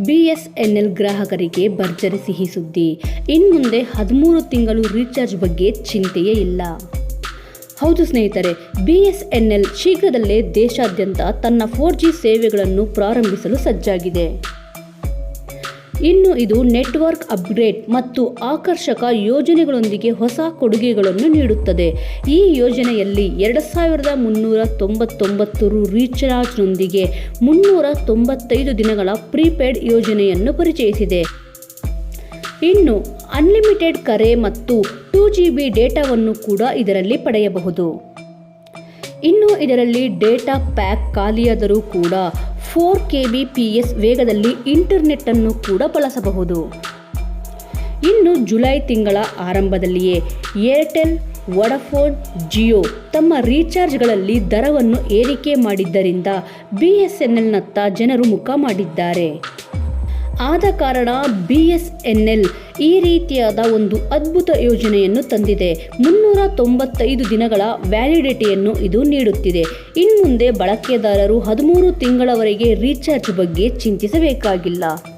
BSNL ಗ್ರಾಹಕರಿಗೆ ಭರ್ಜರಿ ಸಿಹಿ ಸುದ್ದಿ. ಇನ್ಮುಂದೆ ಹದಿಮೂರು ತಿಂಗಳು ರೀಚಾರ್ಜ್ ಬಗ್ಗೆ ಚಿಂತೆಯೇ ಇಲ್ಲ. ಹೌದು ಸ್ನೇಹಿತರೆ, ಬಿಎಸ್ಎನ್ಎಲ್ ಶೀಘ್ರದಲ್ಲೇ ದೇಶಾದ್ಯಂತ ತನ್ನ ಫೋರ್ ಜಿ ಸೇವೆಗಳನ್ನು ಪ್ರಾರಂಭಿಸಲು ಸಜ್ಜಾಗಿದೆ. ಇನ್ನು ಇದು ನೆಟ್ವರ್ಕ್ ಅಪ್ಗ್ರೇಡ್ ಮತ್ತು ಆಕರ್ಷಕ ಯೋಜನೆಗಳೊಂದಿಗೆ ಹೊಸ ಕೊಡುಗೆಗಳನ್ನು ನೀಡುತ್ತದೆ. ಈ ಯೋಜನೆಯಲ್ಲಿ ಎರಡು ಸಾವಿರದ ಮುನ್ನೂರ ತೊಂಬತ್ತೊಂಬತ್ತು ರೀಚಾರ್ಜ್ನೊಂದಿಗೆ ಮುನ್ನೂರ ತೊಂಬತ್ತೈದು ದಿನಗಳ ಪ್ರೀಪೇಡ್ ಯೋಜನೆಯನ್ನು ಪರಿಚಯಿಸಿದೆ. ಇನ್ನು ಅನ್ಲಿಮಿಟೆಡ್ ಕರೆ ಮತ್ತು ಟೂ ಜಿ ಬಿ ಡೇಟಾವನ್ನು ಕೂಡ ಇದರಲ್ಲಿ ಪಡೆಯಬಹುದು. ಇನ್ನು ಇದರಲ್ಲಿ ಡೇಟಾ ಪ್ಯಾಕ್ ಖಾಲಿಯಾದರೂ ಕೂಡ four K B P S ವೇಗದಲ್ಲಿ ಇಂಟರ್ನೆಟ್ಟನ್ನು ಕೂಡ ಬಳಸಬಹುದು. ಇನ್ನು ಜುಲೈ ತಿಂಗಳ ಆರಂಭದಲ್ಲಿಯೇ ಏರ್ಟೆಲ್, ವಡಫೋನ್, ಜಿಯೋ ತಮ್ಮ ರೀಚಾರ್ಜ್ಗಳಲ್ಲಿ ದರವನ್ನು ಏರಿಕೆ ಮಾಡಿದ್ದರಿಂದ ಬಿ ಎಸ್ ಎನ್ ಎಲ್ನತ್ತ ಜನರು ಮುಖ ಮಾಡಿದ್ದಾರೆ. ಆದ ಕಾರಣ ಬಿ ಎಸ್ ಎನ್ ಎಲ್ ಈ ರೀತಿಯಾದ ಒಂದು ಅದ್ಭುತ ಯೋಜನೆಯನ್ನು ತಂದಿದೆ. ಮುನ್ನೂರ ತೊಂಬತ್ತೈದು ದಿನಗಳ ವ್ಯಾಲಿಡಿಟಿಯನ್ನು ಇದು ನೀಡುತ್ತಿದೆ. ಇನ್ಮುಂದೆ ಬಳಕೆದಾರರು ಹದಿಮೂರು ತಿಂಗಳವರೆಗೆ ರೀಚಾರ್ಜ್ ಬಗ್ಗೆ ಚಿಂತಿಸಬೇಕಾಗಿಲ್ಲ.